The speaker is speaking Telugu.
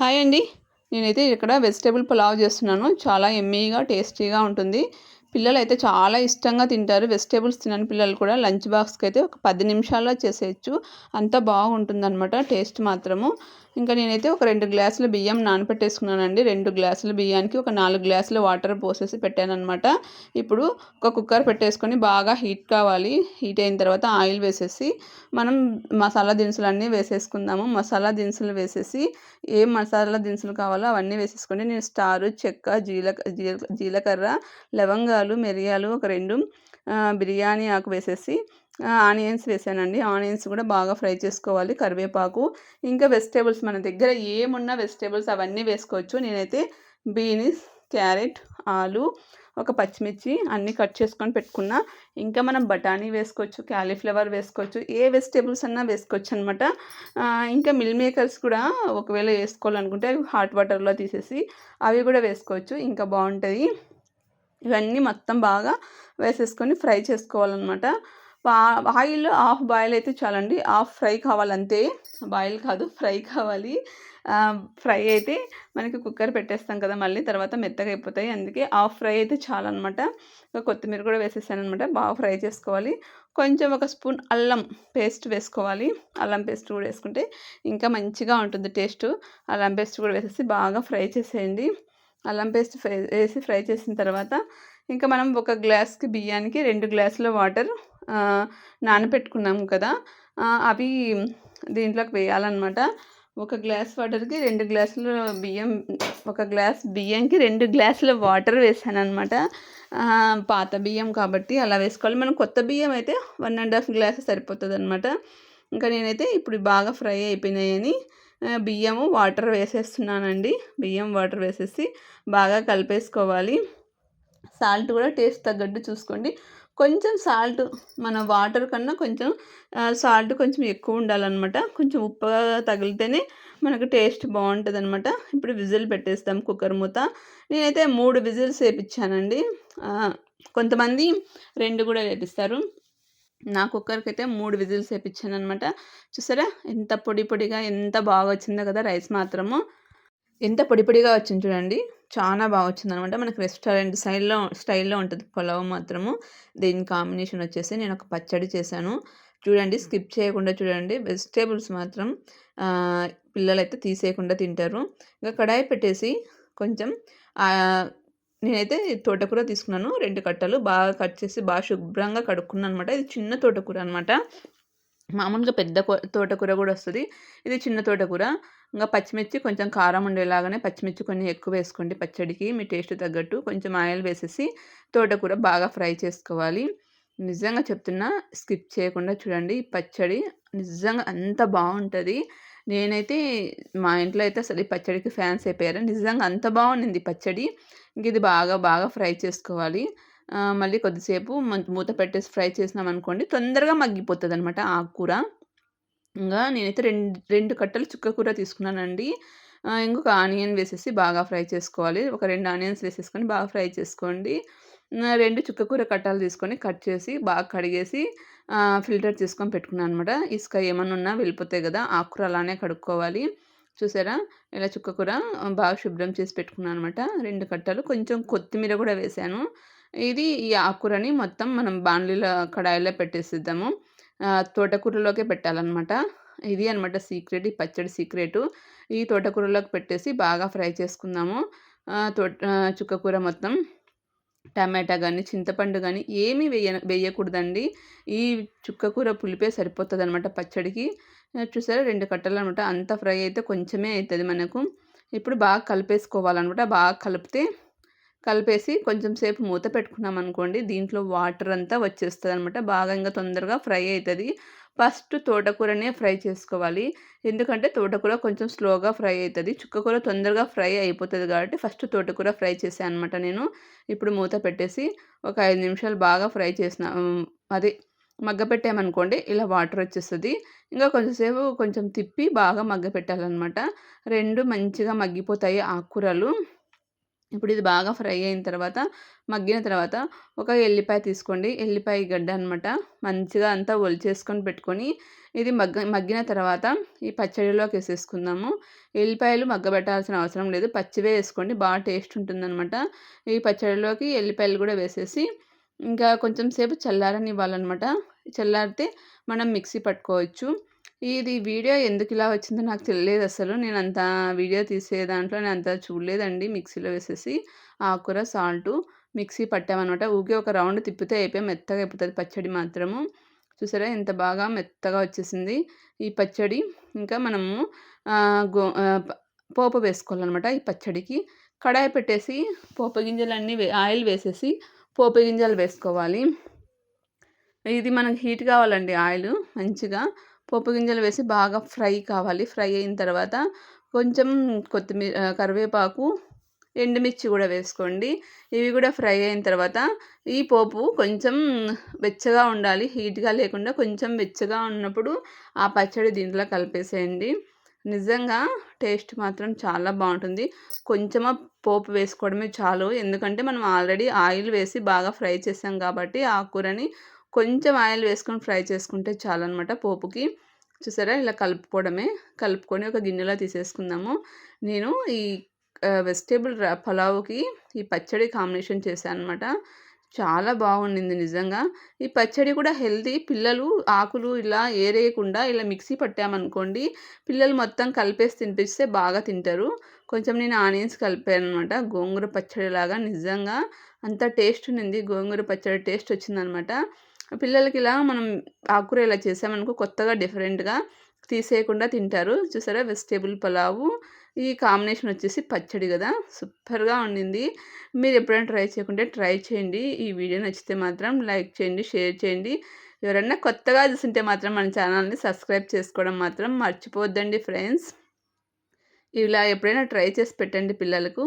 హాయ్ అండి. నేనైతే ఇక్కడ వెజిటేబుల్ పులావ్ చేస్తున్నాను. చాలా ఎమ్మీగా టేస్టీగా ఉంటుంది. పిల్లలు అయితే చాలా ఇష్టంగా తింటారు. వెజిటేబుల్స్ తినని పిల్లలు కూడా లంచ్ బాక్స్కి అయితే ఒక పది నిమిషాల్లో చేసేయచ్చు. అంత బాగుంటుందన్నమాట టేస్ట్ మాత్రము. ఇంకా నేనైతే ఒక రెండు గ్లాసుల బియ్యం నానపెట్టేసుకున్నానండి. రెండు గ్లాసుల బియ్యానికి ఒక నాలుగు గ్లాసుల వాటర్ పోసేసి పెట్టానమాట ఇప్పుడు ఒక కుక్కర్ పెట్టేసుకొని బాగా హీట్ కావాలి. హీట్ అయిన తర్వాత ఆయిల్ వేసేసి మనం మసాలా దినుసులు అన్నీ వేసేసుకుందాము. మసాలా దినుసులు వేసేసి ఏ మసాలా దినుసులు కావాలో అవన్నీ వేసేసుకోండి. నేను స్టారు చెక్క జీలక జీలకర్ర లవంగాలు మిరియాలు ఒక రెండు. బిర్యానీ ఆకు వేసేసి ఆనియన్స్ వేసానండి. ఆనియన్స్ కూడా బాగా ఫ్రై చేసుకోవాలి. కరివేపాకు ఇంకా వెజిటేబుల్స్ మన దగ్గర ఏమున్నా వెజిటేబుల్స్ అవన్నీ వేసుకోవచ్చు. నేనైతే బీన్స్ క్యారెట్ ఆలు ఒక పచ్చిమిర్చి అన్నీ కట్ చేసుకొని పెట్టుకున్నా. ఇంకా మనం బఠానీ వేసుకోవచ్చు క్యాలీఫ్లవర్ వేసుకోవచ్చు ఏ వెజిటేబుల్స్ అన్నా వేసుకోవచ్చు అనమాట ఇంకా మిల్ మేకర్స్ కూడా ఒకవేళ వేసుకోవాలనుకుంటే అవి హాట్ వాటర్లో తీసేసి అవి కూడా వేసుకోవచ్చు. ఇంకా బాగుంటుంది. ఇవన్నీ మొత్తం బాగా వేసేసుకొని ఫ్రై చేసుకోవాలన్నమాట. ఆయిల్ హాఫ్ బాయిల్ అయితే చాలండి. హాఫ్ ఫ్రై కావాలంతే బాయిల్ కాదు ఫ్రై కావాలి. ఫ్రై అయితే మనకి కుక్కర్ పెట్టేస్తాం కదా మళ్ళీ తర్వాత మెత్తగా అయిపోతాయి. అందుకే హాఫ్ ఫ్రై అయితే చాలన్నమాట. కొత్తిమీర కూడా వేసేసాను అనమాట బాగా ఫ్రై చేసుకోవాలి. కొంచెం ఒక స్పూన్ అల్లం పేస్ట్ వేసుకోవాలి. అల్లం పేస్ట్ కూడా వేసుకుంటే ఇంకా మంచిగా ఉంటుంది టేస్ట్. అల్లం పేస్ట్ కూడా వేసేసి బాగా ఫ్రై చేసేయండి. అల్లం పేస్ట్ ఫ్రై వేసి ఫ్రై చేసిన తర్వాత ఇంకా మనం ఒక గ్లాస్కి బియ్యానికి రెండు గ్లాసుల వాటర్ నానపెట్టుకున్నాము కదా అవి దీంట్లోకి వేయాలన్నమాట. ఒక గ్లాస్ వాటర్కి రెండు గ్లాసులు బియ్యం ఒక గ్లాస్ బియ్యంకి రెండు గ్లాసుల వాటర్ వేసాను అనమాట పాత బియ్యం కాబట్టి అలా వేసుకోవాలి. మనం కొత్త బియ్యం అయితే వన్ అండ్ హాఫ్ గ్లాస్ సరిపోతుంది అనమాట ఇంకా నేనైతే ఇప్పుడు బాగా ఫ్రై అయిపోయినాయని బియ్యము వాటర్ వేసేస్తున్నానండి. బియ్యం వాటర్ వేసేసి బాగా కలిపేసుకోవాలి. సాల్ట్ కూడా టేస్ట్ తగ్గట్టు చూసుకోండి. కొంచెం సాల్ట్ మన వాటర్ కన్నా కొంచెం సాల్ట్ కొంచెం ఎక్కువ ఉండాలన్నమాట. కొంచెం ఉప్పు తగిలితేనే మనకు టేస్ట్ బాగుంటుంది అనమాట ఇప్పుడు విజిల్ పెట్టేస్తాం కుక్కర్ మూత. నేనైతే మూడు విజిల్స్ వేపించానండి కొంతమంది రెండు కూడా వేపిస్తారు. నా కుక్కర్కి అయితే మూడు విజిల్స్ వేపించాను అనమాట చూసారా? ఎంత పొడి పొడిగా ఎంత బాగా వచ్చిందో కదా రైస్ మాత్రము. ఎంత పొడి పొడిగా వచ్చింది చూడండి. చాలా బాగా వచ్చింది అనమాట మనకు రెస్టారెంట్ స్టైల్లో స్టైల్లో ఉంటుంది పులావ్ మాత్రము. దీని కాంబినేషన్ వచ్చేసి నేను ఒక పచ్చడి చేశాను. చూడండి స్కిప్ చేయకుండా చూడండి. వెజిటేబుల్స్ మాత్రం పిల్లలైతే తీసేయకుండా తింటారు. ఇంకా కడాయి పెట్టేసి కొంచెం నేనైతే తోటకూర తీసుకున్నాను. రెండు కట్టలు బాగా కట్ చేసి బాగా శుభ్రంగా కడుక్కున్నాను అనమాట ఇది చిన్న తోటకూర అనమాట మామూలుగా పెద్ద తోటకూర కూడా వస్తుంది. ఇది చిన్న తోటకూర. ఇంకా పచ్చిమిర్చి కొంచెం కారం ఉండేలాగానే పచ్చిమిర్చి కొన్ని ఎక్కువ వేసుకోండి పచ్చడికి. మీ టేస్ట్ తగ్గట్టు కొంచెం ఆయిల్ వేసేసి తోటకూర బాగా ఫ్రై చేసుకోవాలి. నిజంగా చెప్తున్నా స్కిప్ చేయకుండా చూడండి. పచ్చడి నిజంగా అంత బాగుంటుంది. నేనైతే మా ఇంట్లో అయితే అసలు ఈ పచ్చడికి ఫ్యాన్స్ అయిపోయారు. నిజంగా అంత బాగుండింది పచ్చడి. ఇంక ఇది బాగా బాగా ఫ్రై చేసుకోవాలి. మళ్ళీ కొద్దిసేపు మూత పెట్టేసి ఫ్రై చేసినాం అనుకోండి తొందరగా మగ్గిపోతుంది అనమాట ఆకుకూర ఇంకా నేనైతే రెండు రెండు కట్టలు చుక్కకూర తీసుకున్నానండి. ఇంకొక ఆనియన్ వేసేసి బాగా ఫ్రై చేసుకోవాలి. ఒక రెండు ఆనియన్స్ వేసేసుకొని బాగా ఫ్రై చేసుకోండి. రెండు చుక్కకూర కట్టాలు తీసుకొని కట్ చేసి బాగా కడిగేసి ఫిల్టర్ చేసుకొని పెట్టుకున్నాను అనమాట ఇసుక ఏమన్నా ఉన్నా వెళ్ళిపోతాయి కదా ఆకుకూర అలానే కడుక్కోవాలి. చూసారా? ఇలా చుక్కకూర బాగా శుభ్రం చేసి పెట్టుకున్నాను అనమాట రెండు కట్టలు కొంచెం కొత్తిమీర కూడా వేసాను. ఇది ఈ ఆకుకూరని మొత్తం మనం బాండ్లీలో కడాయిలో పెట్టేసిద్దాము. తోటకూరలోకే పెట్టాలన్నమాట. ఇది అనమాట సీక్రెట్ ఈ పచ్చడి సీక్రెటు. ఈ తోటకూరలోకి పెట్టేసి బాగా ఫ్రై చేసుకుందాము. తోట చుక్కకూర మొత్తం. టమాటా కానీ చింతపండు కానీ ఏమీ వేయ వేయకూడదండి. ఈ చుక్కకూర పులిపే సరిపోతుంది అనమాట పచ్చడికి. చూసారా? రెండు కట్టలు అనమాట అంత ఫ్రై అయితే కొంచెమే అవుతుంది మనకు. ఇప్పుడు బాగా కలిపేసుకోవాలన్నమాట బాగా కలిపితే కలిపేసి కొంచెం సేపు మూత పెట్టుకున్నాం అనుకోండి దీంట్లో వాటర్ అంతా వచ్చేస్తుంది అనమాట బాగా ఇంకా తొందరగా ఫ్రై అవుతుంది ఫస్ట్ తోటకూరనే ఫ్రై చేసుకోవాలి. ఎందుకంటే తోటకూర కొంచెం స్లోగా ఫ్రై అవుతుంది చుక్కకూర తొందరగా ఫ్రై అయిపోతుంది కాబట్టి ఫస్ట్ తోటకూర ఫ్రై చేసాను అనమాట నేను. ఇప్పుడు మూత పెట్టేసి ఒక ఐదు నిమిషాలు బాగా ఫ్రై చేసిన అది మగ్గ పెట్టామనుకోండి ఇలా వాటర్ వచ్చేస్తుంది. ఇంకా కొంచెంసేపు కొంచెం తిప్పి బాగా మగ్గ పెట్టాలన్నమాట. రెండు మంచిగా మగ్గిపోతాయి ఆకుకూరలు. ఇప్పుడు ఇది బాగా ఫ్రై అయిన తర్వాత మగ్గిన తర్వాత ఒక ఎల్లిపాయ తీసుకోండి. ఎల్లిపాయ గడ్డ అనమాట మంచిగా అంతా ఒలిచేసుకొని పెట్టుకొని ఇది మగ్గ మగ్గిన తర్వాత ఈ పచ్చడిలోకి వేసేసుకుందాము. ఎల్లిపాయలు మగ్గబెట్టాల్సిన అవసరం లేదు. పచ్చివే వేసుకోండి. బాగా టేస్ట్ ఉంటుందన్నమాట. ఈ పచ్చడిలోకి ఎల్లిపాయలు కూడా వేసేసి ఇంకా కొంచెం సేపు చల్లారనివ్వాలన్నమాట. చల్లారితే మనం మిక్సీ పట్టుకోవచ్చు. ఇది వీడియో ఎందుకు ఇలా వచ్చిందో నాకు తెలియదు అసలు. నేను అంత వీడియో తీసే దాంట్లో నేను అంత చూడలేదండి మిక్సీలో వేసేసి. ఆకుర సాల్టు మిక్సీ పట్టామన్నమాట. ఊకే ఒక రౌండ్ తిప్పితే అయిపోయి మెత్తగా అయిపోతుంది పచ్చడి మాత్రము. చూసారా ఎంత బాగా మెత్తగా వచ్చేసింది ఈ పచ్చడి. ఇంకా మనము గో పోపు వేసుకోవాలన్నమాట ఈ పచ్చడికి. కడాయి పెట్టేసి పోపు గింజలన్నీ ఆయిల్ వేసేసి పోపు గింజలు వేసుకోవాలి. ఇది మనకు హీట్ కావాలండి ఆయిల్ మంచిగా. పోపు గింజలు వేసి బాగా ఫ్రై కావాలి. ఫ్రై అయిన తర్వాత కొంచెం కొత్తిమీర కరివేపాకు ఎండుమిర్చి కూడా వేసుకోండి. ఇవి కూడా ఫ్రై అయిన తర్వాత ఈ పోపు కొంచెం వెచ్చగా ఉండాలి. హీట్గా లేకుండా కొంచెం వెచ్చగా ఉన్నప్పుడు ఆ పచ్చడి దీంట్లో కలిపేసేయండి. నిజంగా టేస్ట్ మాత్రం చాలా బాగుంటుంది. కొంచెం పోపు వేసుకోవడమే చాలు. ఎందుకంటే మనం ఆల్రెడీ ఆయిల్ వేసి బాగా ఫ్రై చేసాం కాబట్టి ఆ కూరని కొంచెం ఆయిల్ వేసుకొని ఫ్రై చేసుకుంటే చాలన్నమాట పోపుకి. చూసారా? ఇలా కలుపుకోవడమే. కలుపుకొని ఒక గిన్నెలో తీసేసుకుందాము. నేను ఈ వెజిటేబుల్ పలావ్కి ఈ పచ్చడి కాంబినేషన్ చేశాను అనమాట చాలా బాగుండింది నిజంగా. ఈ పచ్చడి కూడా హెల్తీ. పిల్లలు ఆకులు ఇలా ఏరేయకుండా ఇలా మిక్సీ పట్టామనుకోండి పిల్లలు మొత్తం కలిపేసి తినిపిస్తే బాగా తింటారు. కొంచెం నేను ఆనియన్స్ కలిపాను అనమాట గోంగూర పచ్చడి లాగా నిజంగా అంత టేస్ట్ ఉండింది. గోంగూర పచ్చడి టేస్ట్ వచ్చిందనమాట. పిల్లలకి ఇలా మనం ఆకుకూర ఇలా చేసామనుకో కొత్తగా డిఫరెంట్గా తీసేయకుండా తింటారు. చూసారా? వెజిటేబుల్ పులావు ఈ కాంబినేషన్ వచ్చేసి పచ్చడి కదా! సూపర్గా ఉండింది. మీరు ఎప్పుడైనా ట్రై చేయకుంటే ట్రై చేయండి. ఈ వీడియో నచ్చితే మాత్రం లైక్ చేయండి షేర్ చేయండి. ఎవరైనా కొత్తగా చూస్తుంటే మాత్రం మన ఛానల్ని సబ్స్క్రైబ్ చేసుకోవడం మాత్రం మర్చిపోవద్దండి ఫ్రెండ్స్. ఇలా ఎప్పుడైనా ట్రై చేసి పెట్టండి పిల్లలకు.